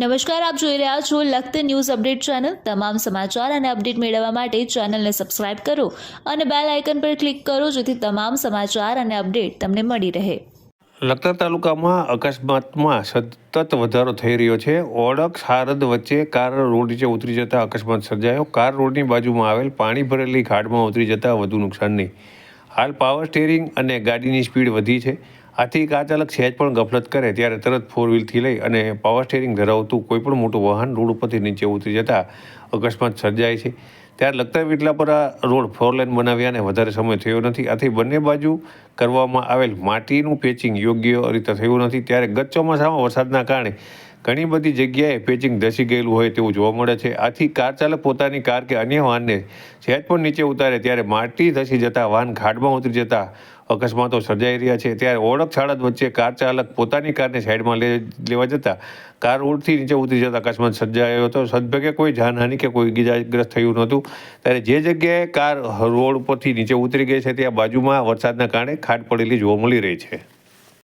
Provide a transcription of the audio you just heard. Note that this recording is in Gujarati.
નમસ્કાર, આપ જોઈ રહ્યા છો લખત ન્યૂઝ અપડેટ ચેનલ. તમામ સમાચાર અને અપડેટ મેળવવા માટે ચેનલને સબસ્ક્રાઇબ કરો અને બેલ આઇકન પર ક્લિક કરો જેથી તમામ સમાચાર અને અપડેટ તમને મળી રહે. લખતર તાલુકામાં અકસ્માતમાં સતત વધારો થઈ રહ્યો છે. ઓળખ સારદ વચ્ચે કાર રોડ નીચે ઉતરી જતા અકસ્માત સર્જાયો. કાર રોડની બાજુમાં આવેલ પાણી ભરેલી ખાડમાં ઉતરી જતા વધુ નુકસાન નહીં હાલ પાવર સ્ટેરિંગ અને ગાડીની સ્પીડ વધી છે. આથી કાર ચાલક સહેજ પણ ગફલત કરે ત્યારે તરત ફોર વ્હીલથી લઈ અને પાવર સ્ટેરિંગ ધરાવતું કોઈ પણ મોટું વાહન રોડ ઉપરથી નીચે ઉતરી જતાં અકસ્માત સર્જાય છે. ત્યારે લગતા એટલા પર આ રોડ ફોર લેન બનાવ્યાને વધારે સમય થયો નથી. આથી બંને બાજુ કરવામાં આવેલ માટીનું પેચિંગ યોગ્ય રીતે થયું નથી. ત્યારે ગત ચોમાસામાં વરસાદના કારણે ઘણી બધી જગ્યાએ પેચિંગ ધસી ગયેલું હોય તેવું જોવા મળે છે. આથી કાર ચાલક પોતાની કાર કે અન્ય વાહનને સહેજ પણ નીચે ઉતારે ત્યારે માટી ધસી જતા વાહન ખાડમાં ઉતરી જતા અકસ્માતો સર્જાઈ રહ્યા છે. ત્યારે ઓળખ છાળત વચ્ચે કાર ચાલક પોતાની કારને સાઈડમાં લેવા જતા કાર રોડથી નીચે ઉતરી જતા અકસ્માત સર્જાયો હતો. સદભાગે કોઈ જાનહાનિ કે કોઈ ઇજાગ્રસ્ત થયું નહોતું. ત્યારે જે જગ્યાએ કાર રોડ ઉપરથી નીચે ઉતરી ગઈ છે, ત્યાં બાજુમાં વરસાદના કારણે ખાટ પડેલી જોવા મળી રહી છે.